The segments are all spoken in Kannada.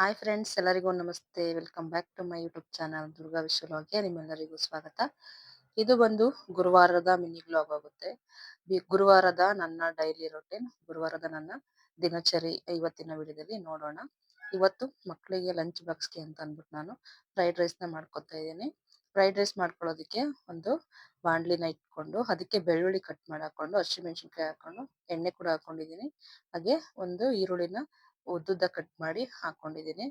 ಹಾಯ್ ಫ್ರೆಂಡ್ಸ್, ಎಲ್ಲರಿಗೂ ನಮಸ್ತೆ. Welcome back to my YouTube channel Durga ವಿಶ್ವಲೋಗೆ ನಿಮ್ಮೆಲ್ಲರಿಗೂ ಸ್ವಾಗತ. ಇದು ಬಂದು ಗುರುವಾರದ ಮಿನಿ ಬ್ಲಾಗ್ ಆಗುತ್ತೆ. ಗುರುವಾರದ ನನ್ನ ಡೈಲಿ ರೊಟೀನ್, ಗುರುವಾರದ ನನ್ನ ದಿನಚರಿ ಇವತ್ತಿನ ವಿಡಿಯೋದಲ್ಲಿ ನೋಡೋಣ. ಇವತ್ತು ಮಕ್ಕಳಿಗೆ ಲಂಚ್ ಬಾಕ್ಸ್ಗೆ ಅಂತ ಅಂದ್ಬಿಟ್ಟು ನಾನು ಫ್ರೈಡ್ ರೈಸ್ನ ಮಾಡ್ಕೊತಾ ಇದ್ದೀನಿ. ಫ್ರೈಡ್ ರೈಸ್ ಮಾಡ್ಕೊಳ್ಳೋದಕ್ಕೆ ಒಂದು ಬಾಂಡ್ಲಿನ ಇಟ್ಕೊಂಡು, ಅದಕ್ಕೆ ಬೆಳ್ಳುಳ್ಳಿ ಕಟ್ ಮಾಡಿ ಹಾಕೊಂಡು, ಹಸಿಮೆಣಸಿನ್ಕಾಯಿ ಹಾಕೊಂಡು, ಎಣ್ಣೆ ಕೂಡ ಹಾಕೊಂಡಿದ್ದೀನಿ. ಹಾಗೆ ಒಂದು ಈರುಳ್ಳಿನ ಉದ್ದುದ್ದ ಕಟ್ ಮಾಡಿ ಹಾಕೊಂಡಿದ್ದೀನಿ.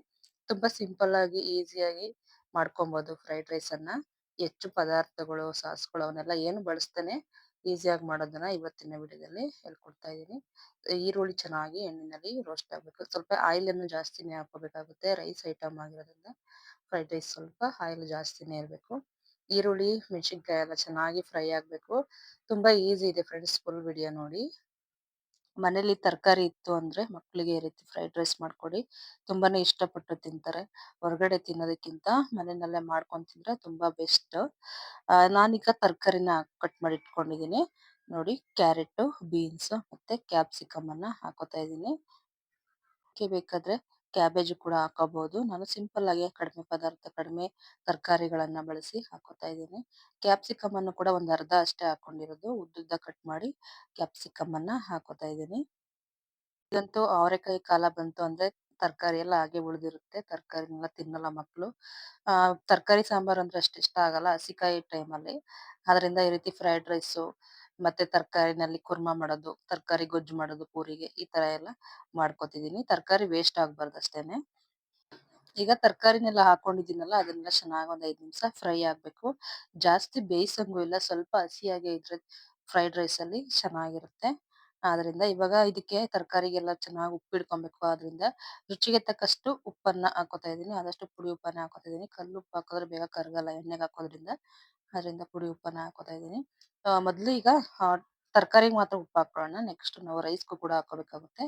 ತುಂಬಾ ಸಿಂಪಲ್ ಆಗಿ ಈಸಿಯಾಗಿ ಮಾಡ್ಕೊಬಹುದು ಫ್ರೈಡ್ ರೈಸ್ ಅನ್ನ. ಹೆಚ್ಚು ಪದಾರ್ಥಗಳು, ಸಾಸ್ಗಳು ಅವನ್ನೆಲ್ಲ ಏನು ಬಳಸ್ತಾನೆ ಈಸಿಯಾಗಿ ಮಾಡೋದನ್ನ ಇವತ್ತಿನ ವಿಡಿಯೋದಲ್ಲಿ ಹೇಳ್ಕೊಡ್ತಾ ಇದ್ದೀನಿ. ಈರುಳ್ಳಿ ಚೆನ್ನಾಗಿ ಎಣ್ಣೆನಲ್ಲಿ ರೋಸ್ಟ್ ಆಗ್ಬೇಕು. ಸ್ವಲ್ಪ ಆಯಿಲ್ ಅನ್ನು ಜಾಸ್ತಿನೇ ಹಾಕೋಬೇಕಾಗುತ್ತೆ ರೈಸ್ ಐಟಮ್ ಆಗಿರೋದ್ರಿಂದ ಫ್ರೈಡ್ ರೈಸ್ ಸ್ವಲ್ಪ ಆಯಿಲ್ ಜಾಸ್ತಿನೇ ಇರಬೇಕು. ಈರುಳ್ಳಿ ಮೆಣಸಿನ್ಕಾಯಿ ಎಲ್ಲ ಚೆನ್ನಾಗಿ ಫ್ರೈ ಆಗ್ಬೇಕು. ತುಂಬಾ ಈಸಿ ಇದೆ ಫ್ರೆಂಡ್ಸ್ ಫುಲ್ ವಿಡಿಯೋ ನೋಡಿ. ಮನೇಲಿ ತರಕಾರಿ ಇತ್ತು ಅಂದ್ರೆ ಮಕ್ಕಳಿಗೆ ಈ ರೀತಿ ಫ್ರೈಡ್ ರೈಸ್ ಮಾಡ್ಕೊಡಿ. ತುಂಬಾನೇ ಇಷ್ಟಪಟ್ಟು ತಿಂತಾರೆ. ಹೊರಗಡೆ ತಿನ್ನೋದಕ್ಕಿಂತ ಮನೆಯಲ್ಲೇ ಮಾಡ್ಕೊಂಡು ತಿಂದ್ರೆ ತುಂಬಾ ಬೆಸ್ಟ್ ನಾನೀಗ ತರಕಾರಿನ ಕಟ್ ಮಾಡಿ ಇಟ್ಕೊಂಡಿದ್ದೀನಿ. ನೋಡಿ ಕ್ಯಾರೆಟ್ ಬೀನ್ಸ್ ಮತ್ತೆ ಕ್ಯಾಪ್ಸಿಕಮ್ ಅನ್ನ ಹಾಕೋತಾ ಇದ್ದೀನಿ. ಬೇಕಾದ್ರೆ ಕ್ಯಾಬೇಜ್ ಕೂಡ ಹಾಕೋಬಹುದು ನಾನು ಸಿಂಪಲ್ ಆಗಿ ಕಡಿಮೆ ಪದಾರ್ಥ, ಕಡಿಮೆ ತರಕಾರಿಗಳನ್ನ ಬಳಸಿ ಹಾಕೋತಾ ಇದ್ದೀನಿ. ಕ್ಯಾಪ್ಸಿಕಂ ಅನ್ನು ಕೂಡ ಒಂದ್ ಅರ್ಧ ಅಷ್ಟೇ ಹಾಕೊಂಡಿರೋದು. ಉದ್ದುದ್ದ ಕಟ್ ಮಾಡಿ ಕ್ಯಾಪ್ಸಿಕಂ ಅನ್ನ ಹಾಕೋತಾ ಇದ್ದೀನಿ. ಇದಂತೂ ಅವರೆಕಾಯಿ ಕಾಲ ಬಂತು ಅಂದ್ರೆ ತರಕಾರಿ ಎಲ್ಲ ಹಾಗೆ ಉಳಿದಿರುತ್ತೆ. ತರಕಾರಿನೆಲ್ಲ ತಿನ್ನಲ್ಲ ಮಕ್ಕಳು ಆ, ತರಕಾರಿ ಸಾಂಬಾರ್ ಅಂದ್ರೆ ಅಷ್ಟು ಇಷ್ಟ ಆಗಲ್ಲ ಹಸಿಕಾಯಿ ಟೈಮ್ ಅಲ್ಲಿ. ಅದರಿಂದ ಈ ರೀತಿ ಫ್ರೈಡ್ ರೈಸ್ ಮತ್ತೆ ತರಕಾರಿನಲ್ಲಿ ಕುರ್ಮ ಮಾಡೋದು, ತರಕಾರಿ ಗೊಜ್ಜು ಮಾಡೋದು ಪೂರಿಗೆ ಈ ತರ ಎಲ್ಲ ಮಾಡ್ಕೊತಿದೀನಿ ತರಕಾರಿ ವೇಸ್ಟ್ ಆಗ್ಬಾರ್ದು ಅಷ್ಟೇನೆ. ಈಗ ತರಕಾರಿನೆಲ್ಲ ಹಾಕೊಂಡಿದ್ದೀನಲ್ಲ, ಅದನ್ನೆಲ್ಲ ಚೆನ್ನಾಗಿ ಒಂದ್ ಐದ್ ನಿಮಿಷ ಫ್ರೈ ಆಗ್ಬೇಕು. ಜಾಸ್ತಿ ಬೇಯಿಸಂಗೂ ಇಲ್ಲ, ಸ್ವಲ್ಪ ಹಸಿಯಾಗೆ ಇದ್ರೆ ಫ್ರೈಡ್ ರೈಸ್ ಅಲ್ಲಿ ಚೆನ್ನಾಗಿರುತ್ತೆ. ಆದ್ರಿಂದ ಇವಾಗ ಇದಕ್ಕೆ ತರಕಾರಿಗೆಲ್ಲ ಚೆನ್ನಾಗಿ ಉಪ್ಪು ಹಿಡ್ಕೊಬೇಕು ಆದ್ರಿಂದ ರುಚಿಗೆ ತಕ್ಕಷ್ಟು ಉಪ್ಪನ್ನ ಹಾಕೋತಾ ಇದ್ದೀನಿ. ಆದಷ್ಟು ಪುಡಿ ಉಪ್ಪನ್ನ ಹಾಕೋತಾ ಇದ್ದೀನಿ. ಕಲ್ಲು ಉಪ್ಪು ಹಾಕಿದ್ರೆ ಬೇಗ ಕರಗಲ್ಲ, ಎಣ್ಣೆಗೆ ಹಾಕೋದ್ರಿಂದ. ಅದರಿಂದ ಪುಡಿ ಉಪ್ಪನ್ನ ಹಾಕೋತಾ ಇದೀನಿ ಮೊದ್ಲು ಈಗ ತರಕಾರಿಗೆ ಮಾತ್ರ ಉಪ್ಪು ಹಾಕೊಳ್ಳೋಣ. ನೆಕ್ಸ್ಟ್ ನಾವು ರೈಸ್ಗೂ ಕೂಡ ಹಾಕೋಬೇಕಾಗುತ್ತೆ.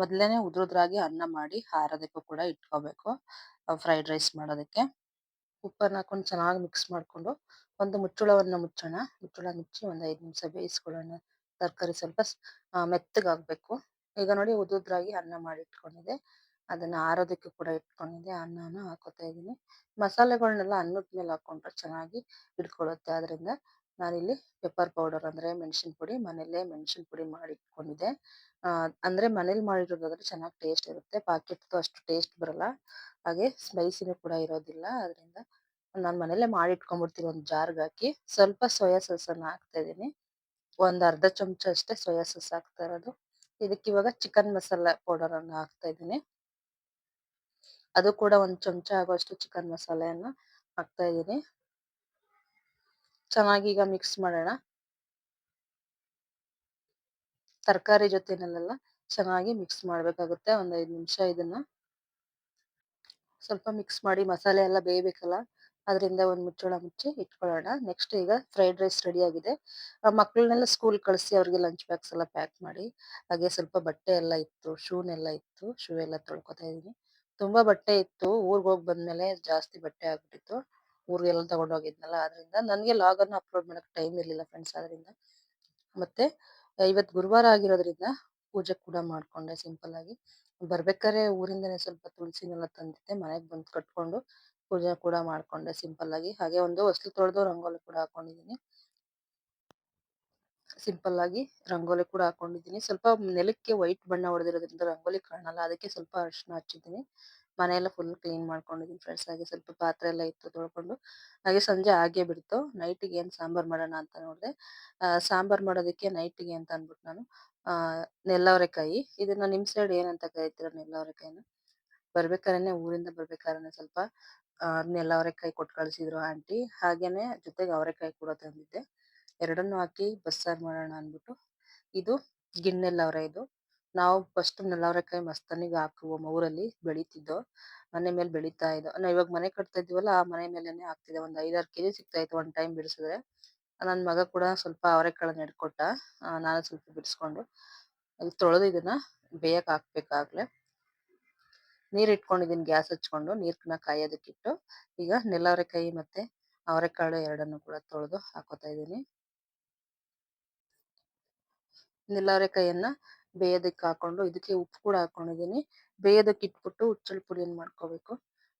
ಮೊದ್ಲೇನೆ ಉದ್ರುದ್ರಾಗಿ ಅನ್ನ ಮಾಡಿ ಹಾರೋದಕ್ಕೂ ಕೂಡ ಇಟ್ಕೋಬೇಕು ಫ್ರೈಡ್ ರೈಸ್ ಮಾಡೋದಕ್ಕೆ. ಉಪ್ಪನ್ನ ಹಾಕೊಂಡು ಚೆನ್ನಾಗಿ ಮಿಕ್ಸ್ ಮಾಡಿಕೊಂಡು ಒಂದು ಮುಚ್ಚಳವನ್ನ ಮುಚ್ಚೋಣ. ಮುಚ್ಚಳ ಮುಚ್ಚಿ ಒಂದು ಐದು ನಿಮಿಷ ಬೇಯಿಸ್ಕೊಳ್ಳೋಣ. ತರಕಾರಿ ಸ್ವಲ್ಪ ಮೆತ್ತಗಾಗಬೇಕು. ಈಗ ನೋಡಿ ಉದುದ್ರಾಗಿ ಅನ್ನ ಮಾಡಿ ಇಟ್ಕೊಂಡಿದೆ ಅದನ್ನ ಆರೋದಕ್ಕೆ ಕೂಡ ಇಟ್ಕೊಂಡಿದೆ ಅನ್ನನ ಹಾಕೋತಾ ಇದೀನಿ ಮಸಾಲೆಗಳನ್ನೆಲ್ಲ ಅನ್ನದ ಮೇಲೆ ಹಾಕೊಂಡ್ರೆ ಚೆನ್ನಾಗಿ ಹಿಡ್ಕೊಳ್ಳುತ್ತೆ. ಅದರಿಂದ ನಾನಿಲ್ಲಿ ಪೆಪ್ಪರ್ ಪೌಡರ್ ಅಂದ್ರೆ ಮೆಣಸಿನ ಪುಡಿ ಮನೇಲೆ ಮೆಣಸಿನ ಪುಡಿ ಮಾಡಿ ಇಟ್ಕೊಂಡಿದ್ದೆ ಆ, ಅಂದ್ರೆ ಮನೇಲಿ ಮಾಡಿರೋದಾದ್ರೆ ಚೆನ್ನಾಗಿ ಟೇಸ್ಟ್ ಇರುತ್ತೆ. ಪಾಕೆಟ್ ಅಷ್ಟು ಟೇಸ್ಟ್ ಬರಲ್ಲ. ಹಾಗೆ ಸ್ಪೈಸಿನೂ ಕೂಡ ಇರೋದಿಲ್ಲ. ಅದರಿಂದ ನಾನು ಮನೇಲೆ ಮಾಡಿ ಇಟ್ಕೊಂಡ್ಬಿಡ್ತೀನಿ ಒಂದ್ ಜಾರ್ಗ್ ಹಾಕಿ. ಸ್ವಲ್ಪ ಸೋಯಾ ಸಾಸ್ ಅನ್ನ ಹಾಕ್ತಾ ಇದ್ದೀನಿ. ಒಂದು ಅರ್ಧ ಚಮಚ ಅಷ್ಟೇ ಸೋಯಾ ಸಾಸ್ ಹಾಕ್ತಾ ಇರೋದು. ಇದಕ್ಕೆ ಇವಾಗ ಚಿಕನ್ ಮಸಾಲಾ ಪೌಡರ್ ಅನ್ನ ಹಾಕ್ತಾ ಇದ್ದೀನಿ. ಅದು ಕೂಡ ಒಂದು ಚಮಚ ಆಗೋಷ್ಟು ಚಿಕನ್ ಮಸಾಲೆಯನ್ನು ಹಾಕ್ತಾ ಇದ್ದೀನಿ. ಚೆನ್ನಾಗಿ ಈಗ ಮಿಕ್ಸ್ ಮಾಡೋಣ. ತರಕಾರಿ ಜೊತೆನಲ್ಲೆಲ್ಲ ಚೆನ್ನಾಗಿ ಮಿಕ್ಸ್ ಮಾಡಬೇಕಾಗುತ್ತೆ, ಒಂದ್ ಐದು ನಿಮಿಷ ಇದನ್ನ. ಸ್ವಲ್ಪ ಮಿಕ್ಸ್ ಮಾಡಿ ಮಸಾಲೆ ಎಲ್ಲ ಬೇಯಬೇಕಲ್ಲ, ಅದರಿಂದ ಒಂದು ಮುಚ್ಚಳ ಮುಚ್ಚಿ ಇಟ್ಕೊಳ್ಳೋಣ. ನೆಕ್ಸ್ಟ್ ಈಗ ಫ್ರೈಡ್ ರೈಸ್ ರೆಡಿ ಆಗಿದೆ. ಮಕ್ಕಳನ್ನೆಲ್ಲ ಸ್ಕೂಲ್ ಕಳಿಸಿ ಅವ್ರಿಗೆ ಲಂಚ್ ಬ್ಯಾಗ್ಸ್ ಎಲ್ಲ ಪ್ಯಾಕ್ ಮಾಡಿ, ಹಾಗೆ ಸ್ವಲ್ಪ ಬಟ್ಟೆ ಎಲ್ಲ ಇತ್ತು ಶೂನೆಲ್ಲ ಇತ್ತು ಶೂ ಎಲ್ಲ ತೊಳ್ಕೊತಾ ಇದೀನಿ ತುಂಬಾ ಬಟ್ಟೆ ಇತ್ತು, ಊರಿಗೆ ಹೋಗ್ ಬಂದ್ಮೇಲೆ ಜಾಸ್ತಿ ಬಟ್ಟೆ ಆಗ್ಬಿಟ್ಟಿತ್ತು. ಊರ್ಗೆಲ್ಲ ತಗೊಂಡೋಗಿದ್ನಲ್ಲ ಅದರಿಂದ ನನಗೆ ಲಾಗನ್ನು ಅಪ್ಲೋಡ್ ಮಾಡೋಕೆ ಟೈಮ್ ಇರಲಿಲ್ಲ ಫ್ರೆಂಡ್ಸ್ ಅದರಿಂದ ಮತ್ತೆ ಇವತ್ತು ಗುರುವಾರ ಆಗಿರೋದ್ರಿಂದ ಪೂಜೆ ಕೂಡ ಮಾಡ್ಕೊಂಡೆ ಸಿಂಪಲ್ ಆಗಿ. ಬರ್ಬೇಕಾದ್ರೆ ಊರಿಂದನೇ ಸ್ವಲ್ಪ ತುಳಸಿನೆಲ್ಲ ತಂದಿದ್ದೆ, ಮನೆಗೆ ಬಂದು ಕಟ್ಕೊಂಡು ಪೂಜೆ ಕೂಡ ಮಾಡ್ಕೊಂಡೆ ಸಿಂಪಲ್ ಆಗಿ. ಹಾಗೆ ಒಂದು ಹೊಸ್ಲು ತೊಳೆದು ರಂಗೋಲಿ ಕೂಡ ಹಾಕೊಂಡಿದ್ದೀನಿ ಸಿಂಪಲ್ ಆಗಿ ರಂಗೋಲಿ ಕೂಡ ಹಾಕೊಂಡಿದ್ದೀನಿ ಸ್ವಲ್ಪ ನೆಲಕ್ಕೆ ವೈಟ್ ಬಣ್ಣ ಹೊಡೆದಿರೋದ್ರಿಂದ ರಂಗೋಲಿ ಕಾಣಲ್ಲ, ಅದಕ್ಕೆ ಸ್ವಲ್ಪ ಅರಿಶಿನ ಹಚ್ಚಿದ್ದೀನಿ. ಮನೆಯೆಲ್ಲ ಫುಲ್ ಕ್ಲೀನ್ ಮಾಡ್ಕೊಂಡಿದ್ದೀನಿ ಫ್ರೆಂಡ್ಸ್ ಹಾಗೆ ಸ್ವಲ್ಪ ಪಾತ್ರೆ ಎಲ್ಲ ಇತ್ತು ತೊಳ್ಕೊಂಡು. ಹಾಗೆ ಸಂಜೆ ಆಗೇ ಬಿಡ್ತು. ನೈಟಿಗೆ ಏನು ಸಾಂಬಾರ್ ಮಾಡೋಣ ಅಂತ ನೋಡಿದೆ. ಸಾಂಬಾರ್ ಮಾಡೋದಕ್ಕೆ ನೈಟಿಗೆ ಅಂತ ಅಂದ್ಬಿಟ್ಟು ನಾನು ನೆಲ್ಲವರೆಕಾಯಿ. ಇದನ್ನ ನಿಮ್ ಸೈಡ್ ಏನಂತ ಕರಿತೀರ ನೆಲ್ಲವರೆಕಾಯಿನ? ಬರ್ಬೇಕಾರೆನೆ ಊರಿಂದ ಬರ್ಬೇಕಾದ್ರೆ ಸ್ವಲ್ಪ, ಆ, ನೆಲ್ಲವರೆಕಾಯಿ ಕೊಟ್ಟು ಕಳಿಸಿದ್ರು ಆಂಟಿ ಹಾಗೇನೆ ಜೊತೆಗೆ ಅವರೆಕಾಯಿ ಕೂಡ ತಂದಿದ್ದೆ. ಎರಡನ್ನೂ ಹಾಕಿ ಬಸ್ಸಾರ್ ಮಾಡೋಣ ಅಂದ್ಬಿಟ್ಟು. ಇದು ಗಿಣ್ಣೆಲ್ಲವರೆ ಇದು. ನಾವು ಫಸ್ಟ್ ನೆಲವರೆಕಾಯಿ ಮಸ್ತನಿಗೆ ಹಾಕುವ ಊರಲ್ಲಿ ಬೆಳೀತಿದ್ದೋ, ಮನೆ ಮೇಲೆ ಬೆಳೀತಾ ಇದ್ದೋ, ನಾವು ಇವಾಗ ಮನೆ ಕಟ್ತಾ ಇದೀವಲ್ಲ ಆ ಮನೆ ಮೇಲೆನೆ ಹಾಕ್ತಿದ್ದೆ. ಒಂದ್ ಐದಾರು ಕೆಜಿ ಸಿಗ್ತಾ ಇತ್ತು ಒಂದ್ ಟೈಮ್ ಬಿಡಿಸಿದ್ರೆ. ನನ್ನ ಮಗ ಕೂಡ ಸ್ವಲ್ಪ ಅವರೆಕಾಳನ್ನ ಹಿಡ್ಕೊಟ್ಟ ನಾನು ಸ್ವಲ್ಪ ಬಿಡಿಸ್ಕೊಂಡು. ತೊಳೆದು ಇದನ್ನ ಬೇಯಕ್ಕೆ ಹಾಕ್ಬೇಕಾಗ್ಲೇ. ನೀರು ಇಟ್ಕೊಂಡಿದ್ದೀನಿ ಗ್ಯಾಸ್ ಹಚ್ಕೊಂಡು, ನೀರ್ನ ಕಾಯೋದಕ್ಕಿಟ್ಟು. ಈಗ ನೆಲವರೆಕಾಯಿ ಮತ್ತೆ ಅವರೆಕಾಳು ಎರಡನ್ನು ಕೂಡ ತೊಳೆದು ಹಾಕೋತಾ ಇದ್ದೀನಿ. ನೆಲ್ಲವರೆಕಾಯಿಯನ್ನ ಬೇಯೋದಕ್ಕೆ ಹಾಕೊಂಡು, ಇದಕ್ಕೆ ಉಪ್ಪು ಕೂಡ ಹಾಕೊಂಡಿದ್ದೀನಿ. ಬೇಯೋದಕ್ಕೆ ಇಟ್ಬಿಟ್ಟು ಹುಚ್ಚಳ ಪುಡಿಯನ್ನು ಮಾಡ್ಕೋಬೇಕು?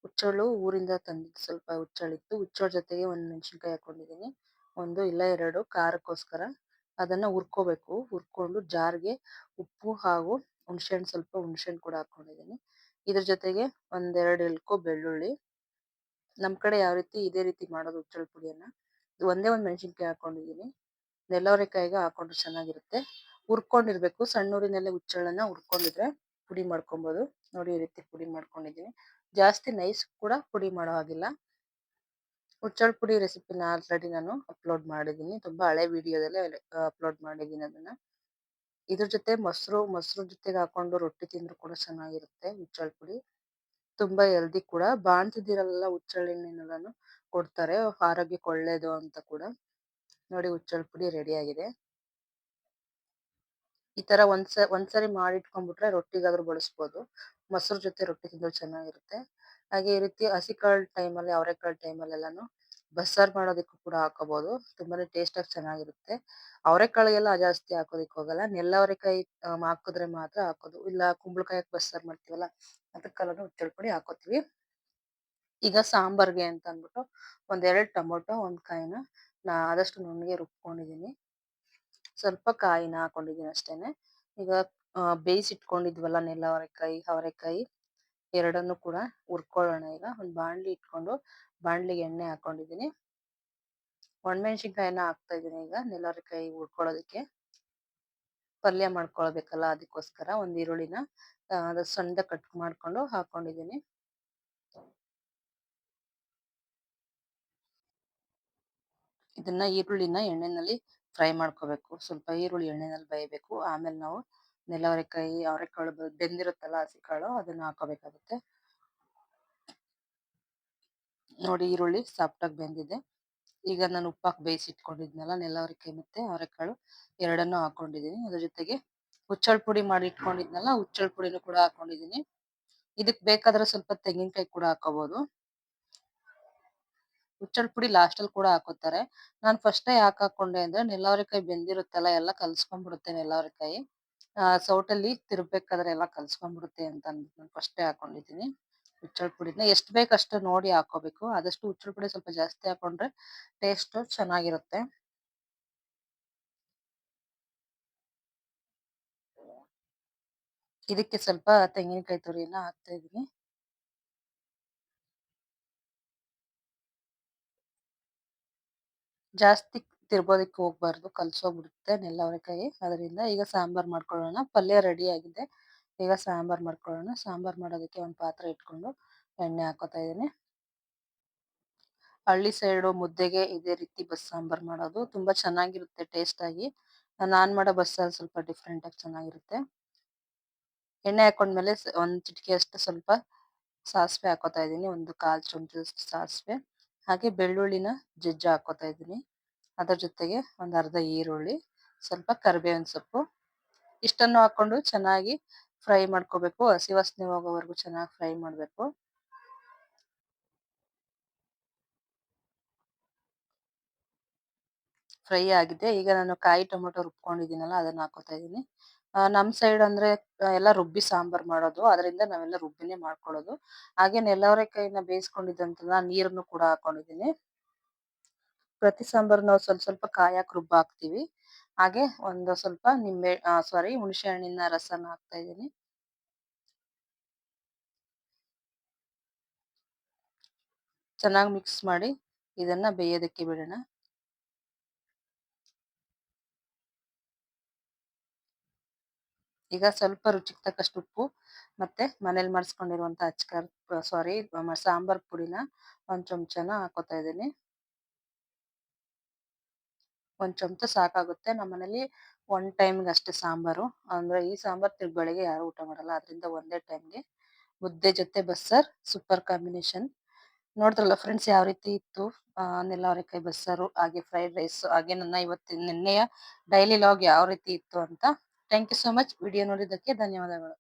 ಹುಚ್ಚಳು ಊರಿಂದ ತಂದಿದ್ದು ಸ್ವಲ್ಪ ಹುಚ್ಚಳಿತ್ತು. ಹುಚ್ಚಳ ಜೊತೆಗೆ ಒಂದು ಮೆಣಸಿನ್ಕಾಯಿ ಹಾಕೊಂಡಿದ್ದೀನಿ. ಒಂದು ಇಲ್ಲ ಎರಡು, ಖಾರಕ್ಕೋಸ್ಕರ. ಅದನ್ನ ಹುರ್ಕೋಬೇಕು. ಹುರ್ಕೊಂಡು ಜಾರ್ಗೆ ಉಪ್ಪು ಹಾಗೂ ಹುಣ್ಸೆಹಣ್ಣು, ಸ್ವಲ್ಪ ಹುಣ್ಸೆಹಣ್ಣು ಕೂಡ ಹಾಕೊಂಡಿದ್ದೀನಿ. ಇದ್ರ ಜೊತೆಗೆ ಒಂದೆರಡು ಎಲ್ಕೋ ಬೆಳ್ಳುಳ್ಳಿ. ನಮ್ಮ ಕಡೆ ಯಾವ ರೀತಿ ಇದೇ ರೀತಿ ಮಾಡೋದು ಹುಚ್ಚಳ ಪುಡಿಯನ್ನು? ಒಂದೇ ಒಂದು ಮೆಣಸಿನ್ಕಾಯಿ ಹಾಕೊಂಡಿದ್ದೀನಿ. ನೆಲವರೆಕಾಯಿಗೆ ಹಾಕೊಂಡ್ರೆ ಚೆನ್ನಾಗಿರುತ್ತೆ. ಹುರ್ಕೊಂಡಿರ್ಬೇಕು. ಸಣ್ಣ ಊರಿನಲ್ಲೇ ಹುಚ್ಚಳನ್ನ ಹುರ್ಕೊಂಡಿದ್ರೆ ಪುಡಿ ಮಾಡ್ಕೊಬಹುದು ನೋಡಿ ಈ ರೀತಿ ಪುಡಿ ಮಾಡ್ಕೊಂಡಿದ್ದೀನಿ ಜಾಸ್ತಿ ನೈಸ್ ಕೂಡ ಪುಡಿ ಮಾಡೋ ಹಾಗಿಲ್ಲ. ಹುಚ್ಚಳ ಪುಡಿ ರೆಸಿಪಿನ ಆಲ್ರೆಡಿ ನಾನು ಅಪ್ಲೋಡ್ ಮಾಡಿದ್ದೀನಿ ತುಂಬಾ ಹಳೆ ವಿಡಿಯೋದಲ್ಲೇ ಅಪ್ಲೋಡ್ ಮಾಡಿದ್ದೀನಿ ಅದನ್ನ. ಇದ್ರ ಜೊತೆ ಮೊಸರು ಮೊಸರು ಜೊತೆಗೆ ಹಾಕೊಂಡು ರೊಟ್ಟಿ ತಿಂದ್ರು ಕೂಡ ಚೆನ್ನಾಗಿರುತ್ತೆ ಹುಚ್ಚಳ ಪುಡಿ. ತುಂಬಾ ಹೆಲ್ದಿ ಕೂಡ. ಬಾಣ್ತಿದಿರಲ್ಲ ಹುಚ್ಚಳ್ಳಿನ ಕೊಡ್ತಾರೆ. ಆರೋಗ್ಯಕ್ಕೆ ಒಳ್ಳೇದು ಅಂತ ಕೂಡ. ನೋಡಿ ಹುಚ್ಚಳ ಪುಡಿ ರೆಡಿ ಆಗಿದೆ. ಈ ತರ ಒಂದ್ಸ, ಒಂದ್ಸರಿ ಮಾಡಿ ಇಟ್ಕೊಂಡ್ಬಿಟ್ರೆ ರೊಟ್ಟಿಗಾದ್ರೂ ಬಳಸ್ಬೋದು. ಮೊಸರು ಜೊತೆ ರೊಟ್ಟಿ ತಿಂದ್ರೆ ಚೆನ್ನಾಗಿರುತ್ತೆ. ಹಾಗೆ ಈ ರೀತಿ ಹಸಿ ಕಾಳು ಟೈಮಲ್ಲಿ, ಅವರೆಕಾಳು ಟೈಮಲ್ಲೆಲ್ಲಾನು ಬಸ್ಸಾರ್ ಮಾಡೋದಕ್ಕೂ ಕೂಡ ಹಾಕೋಬಹುದು ತುಂಬಾನೇ ಟೇಸ್ಟ್ ಆಗಿ ಚೆನ್ನಾಗಿರುತ್ತೆ. ಅವರೆಕಾಳಿಗೆಲ್ಲ ಜಾಸ್ತಿ ಹಾಕೋದಿಕ್ ಹೋಗಲ್ಲ. ನೆಲ್ಲ ಅವರೆಕಾಯಿ ಹಾಕಿದ್ರೆ ಮಾತ್ರ ಹಾಕೋದು. ಇಲ್ಲ ಕುಂಬಳಕಾಯಿ ಬಸ್ಸಾರ್ ಮಾಡ್ತೀವಲ್ಲ ಅದಕ್ಕೆಲ್ಲೂ ಹುಚ್ಚಳ ಪುಡಿ ಹಾಕೋತೀವಿ. ಈಗ ಸಾಂಬಾರ್ಗೆ ಅಂತ ಅಂದ್ಬಿಟ್ಟು ಒಂದೆರಡು ಟೊಮೊಟೊ, ಒಂದ್ ಕಾಯಿನ ನಾ ಆದಷ್ಟು ನುಣ್ಣಗೆ ರುಬ್ಕೊಂಡಿದೀನಿ. ಸ್ವಲ್ಪ ಕಾಯಿನ ಹಾಕೊಂಡಿದೀನಿ ಅಷ್ಟೇನೆ. ಈಗ ಬೇಯಿಸಿಟ್ಕೊಂಡಿದ್ವಲ್ಲ ನೆಲ್ಲ ಅವರೆಕಾಯಿ ಅವರೆಕಾಯಿ ಎರಡನ್ನು ಕೂಡ ಹುರ್ಕೊಳ್ಳೋಣ ಈಗ. ಒಂದು ಬಾಣಲಿ ಇಟ್ಕೊಂಡು ಬಾಣಲಿಗೆ ಎಣ್ಣೆ ಹಾಕೊಂಡಿದೀನಿ ಒಣಮೆಣಸಿನ್ಕಾಯಿನ ಹಾಕ್ತಾ ಇದ್ದೀನಿ ಈಗ ನೆಲ್ಲವರೆಕಾಯಿ ಹುರ್ಕೊಳ್ಳೋದಕ್ಕೆ. ಪಲ್ಯ ಮಾಡ್ಕೊಳ್ಬೇಕಲ್ಲ ಅದಕ್ಕೋಸ್ಕರ ಒಂದು ಈರುಳ್ಳಿನ ಅದ ಸಣ್ಣದ ಕಟ್ ಮಾಡ್ಕೊಂಡು ಹಾಕೊಂಡಿದೀನಿ ಇದನ್ನ ಈರುಳ್ಳಿನ ಎಣ್ಣೆನಲ್ಲಿ ಫ್ರೈ ಮಾಡ್ಕೋಬೇಕು. ಸ್ವಲ್ಪ ಈರುಳ್ಳಿ ಎಣ್ಣೆನಲ್ಲಿ ಬೇಯಬೇಕು. ಆಮೇಲೆ ನಾವು ನೆಲವರೆಕಾಯಿ ಅವರೆಕಾಳು ಬೆಂದಿರುತ್ತಲ್ಲ ಹಸಿ ಕಾಳು, ಅದನ್ನ ಹಾಕೋಬೇಕಾಗುತ್ತೆ. ನೋಡಿ ಈರುಳ್ಳಿ ಸಾಫ್ಟ್ ಆಗಿ ಬೆಂದಿದೆ. ಈಗ ನಾನು ಬೇಯಿಸಿ ಇಟ್ಕೊಂಡಿದ್ನಲ್ಲ ನೆಲವರೆಕಾಯಿ ಮತ್ತೆ ಅವರೆಕಾಳು ಎರಡನ್ನೂ ಹಾಕೊಂಡಿದ್ದೀನಿ. ಅದ್ರ ಜೊತೆಗೆ ಹುಚ್ಚಳ ಪುಡಿ ಮಾಡಿ ಇಟ್ಕೊಂಡಿದ್ನಲ್ಲ, ಹುಚ್ಚಳ ಪುಡಿನೂ ಕೂಡ ಹಾಕೊಂಡಿದೀನಿ ಇದಕ್ ಬೇಕಾದ್ರೆ ಸ್ವಲ್ಪ ತೆಂಗಿನಕಾಯಿ ಕೂಡ ಹಾಕೋಬಹುದು ಹುಚ್ಚಳ ಪುಡಿ ಲಾಸ್ಟ್ ಅಲ್ಲಿ ಕೂಡ ಹಾಕೋತಾರೆ. ನಾನು ಫಸ್ಟ್ ಯಾಕೆ ಹಾಕೊಂಡೆ ಅಂದ್ರೆ ನೆಲವರೆಕಾಯಿ ಬೆಂದಿರುತ್ತಲ್ಲ ಎಲ್ಲ ಕಲ್ಸ್ಕೊಂಡ್ಬಿಡುತ್ತೆ ಆ ಸೌಟಲ್ಲಿ ತಿರ್ಬೇಕಾದ್ರೆ ಎಲ್ಲ ಕಲ್ಸ್ಕೊಂಡ್ಬಿಡುತ್ತೆ ಅಂತ ಅಂದ್ಬಿಟ್ಟು ನಾನು ಫಸ್ಟೇ ಹಾಕೊಂಡಿದ್ದೀನಿ. ಹುಚ್ಚಳ್ ಪುಡಿನ ಎಷ್ಟು ಬೇಕಷ್ಟು ನೋಡಿ ಹಾಕೋಬೇಕು. ಆದಷ್ಟು ಹುಚ್ಚಳ್ ಪುಡಿ ಸ್ವಲ್ಪ ಜಾಸ್ತಿ ಹಾಕೊಂಡ್ರೆ ಟೇಸ್ಟ್ ಚೆನ್ನಾಗಿರುತ್ತೆ. ಇದಕ್ಕೆ ಸ್ವಲ್ಪ ತೆಂಗಿನಕಾಯಿ ತುರಿನ ಹಾಕ್ತಾ ಇದೀನಿ ಜಾಸ್ತಿ ತಿರ್ಬೋದಕ್ಕೆ ಹೋಗ್ಬಾರ್ದು ಕಲ್ಸೋಗ್ಬಿಡುತ್ತೆ ನೆಲ್ಲವರೆಕಾಯಿ. ಅದರಿಂದ ಈಗ ಸಾಂಬಾರ್ ಮಾಡ್ಕೊಳ್ಳೋಣ. ಪಲ್ಯ ರೆಡಿ ಆಗಿದೆ. ಈಗ ಸಾಂಬಾರ್ ಮಾಡ್ಕೊಳ್ಳೋಣ. ಸಾಂಬಾರ್ ಮಾಡೋದಕ್ಕೆ ಒಂದು ಪಾತ್ರೆ ಇಟ್ಕೊಂಡು ಎಣ್ಣೆ ಹಾಕೋತಾ ಇದ್ದೀನಿ. ಹಳ್ಳಿ ಸೈಡು ಮುದ್ದೆಗೆ ಇದೇ ರೀತಿ ಬಸ್ ಸಾಂಬಾರ್ ಮಾಡೋದು ತುಂಬಾ ಚೆನ್ನಾಗಿರುತ್ತೆ ಟೇಸ್ಟ್ ಆಗಿ. ನಾನ್ ಮಾಡೋ ಬಸ್ಸಲ್ಲಿ ಸ್ವಲ್ಪ ಡಿಫ್ರೆಂಟಾಗಿ ಚೆನ್ನಾಗಿರುತ್ತೆ. ಎಣ್ಣೆ ಹಾಕೊಂಡ್ಮೇಲೆ ಒಂದು ಚಿಟಿಕೆ ಅಷ್ಟು ಸ್ವಲ್ಪ ಸಾಸಿವೆ ಹಾಕೋತಾ ಇದ್ದೀನಿ. ಒಂದು ಕಾಲ್ ಚಮಚದಷ್ಟು ಸಾಸಿವೆ. ಹಾಗೆ ಬೆಳ್ಳುಳ್ಳಿನ ಜಜ್ಜ ಹಾಕೋತಾ ಇದ್ದೀನಿ. ಅದರ ಜೊತೆಗೆ ಒಂದ್ ಅರ್ಧ ಈರುಳ್ಳಿ, ಸ್ವಲ್ಪ ಕರಿಬೇವಿನ ಸೊಪ್ಪು. ಇಷ್ಟನ್ನು ಹಾಕೊಂಡು ಚೆನ್ನಾಗಿ ಫ್ರೈ ಮಾಡ್ಕೋಬೇಕು. ಹಸಿ ವಾಸನೆ ಹೋಗೋವರೆಗೂ ಚೆನ್ನಾಗಿ ಫ್ರೈ ಮಾಡ್ಬೇಕು. ಫ್ರೈ ಆಗಿದೆ. ಈಗ ನಾನು ಕಾಯಿ ಟೊಮೆಟೊ ರುಬ್ಕೊಂಡಿದ್ದೀನಲ್ಲ, ಅದನ್ನ ಹಾಕೋತಾ ಇದೀನಿ ನಮ್ ಸೈಡ್ ಅಂದ್ರೆ ಎಲ್ಲ ರುಬ್ಬಿ ಸಾಂಬಾರ್ ಮಾಡೋದು. ಅದರಿಂದ ನಾವೆಲ್ಲ ರುಬ್ಬಿನೇ ಮಾಡ್ಕೊಳ್ಳೋದು. ಹಾಗೆ ನೆಲವರೆಕಾಯಿನ ಬೇಯಿಸ್ಕೊಂಡಿದ್ದಂತ ನೀರನ್ನು ಕೂಡ ಹಾಕೊಂಡಿದ್ದೀನಿ. ಪ್ರತಿ ಸಾಂಬಾರ್ ನಾವು ಸ್ವಲ್ಪ ಸ್ವಲ್ಪ ಕಾಯಕ್ಕೆ ಹಾಕಿ ರುಬ್ಬ ಹಾಕ್ತಿವಿ. ಹಾಗೆ ಒಂದು ಸ್ವಲ್ಪ ನಿಂಬೆ ಸಾರಿ ಹುಣಸೆ ಹಣ್ಣಿನ ರಸನ ಹಾಕ್ತಾ ಇದ್ದೀನಿ. ಚೆನ್ನಾಗಿ ಮಿಕ್ಸ್ ಮಾಡಿ ಇದನ್ನ ಬೇಯೋದಕ್ಕೆ ಬಿಡೋಣ. ಈಗ ಸ್ವಲ್ಪ ರುಚಿಗೆ ತಕ್ಕಷ್ಟು ಉಪ್ಪು, ಮತ್ತೆ ಮನೇಲಿ ಮಾಡಿಸ್ಕೊಂಡಿರುವಂತ ಅಚ್ಕಾರ್ ಸಾರಿ ಸಾಂಬಾರ್ ಪುಡಿನ ಒಂದ್ ಚಮಚನ ಹಾಕೋತಾ ಇದ್ದೀನಿ. ಒಂದ್ ಚಮಚ ಸಾಕಾಗುತ್ತೆ. ನಮ್ಮ ಮನೇಲಿ ಒನ್ ಟೈಮ್ಗೆ ಅಷ್ಟೇ ಸಾಂಬಾರು. ಅಂದ್ರೆ ಈ ಸಾಂಬಾರ್ ತಿರ್ಗ ಬೆಳಿಗ್ಗೆ ಯಾರು ಊಟ ಮಾಡಲ್ಲ. ಅದರಿಂದ ಒಂದೇ ಟೈಮ್ಗೆ ಮುದ್ದೆ ಜೊತೆ ಬಸ್ಸಾರ್, ಸೂಪರ್ ಕಾಂಬಿನೇಷನ್. ನೋಡಿದ್ರಲ್ಲ ಫ್ರೆಂಡ್ಸ್ ಯಾವ ರೀತಿ ಇತ್ತು? ಅನ್ನೆಲ್ಲ ನೆಲ್ಲವರೆಕಾಯಿ ಬಸ್ಸಾರು, ಹಾಗೆ ಫ್ರೈಡ್ ರೈಸ್, ಹಾಗೆ ನನ್ನ ಇವತ್ತಿನ, ನಿನ್ನೆಯ ಡೈಲಿ ಲಾಗ್ ಯಾವ ರೀತಿ ಇತ್ತು ಅಂತ thank you so much. Video ನೋಡಿದ್ದಕ್ಕೆ ಧನ್ಯವಾದಗಳು.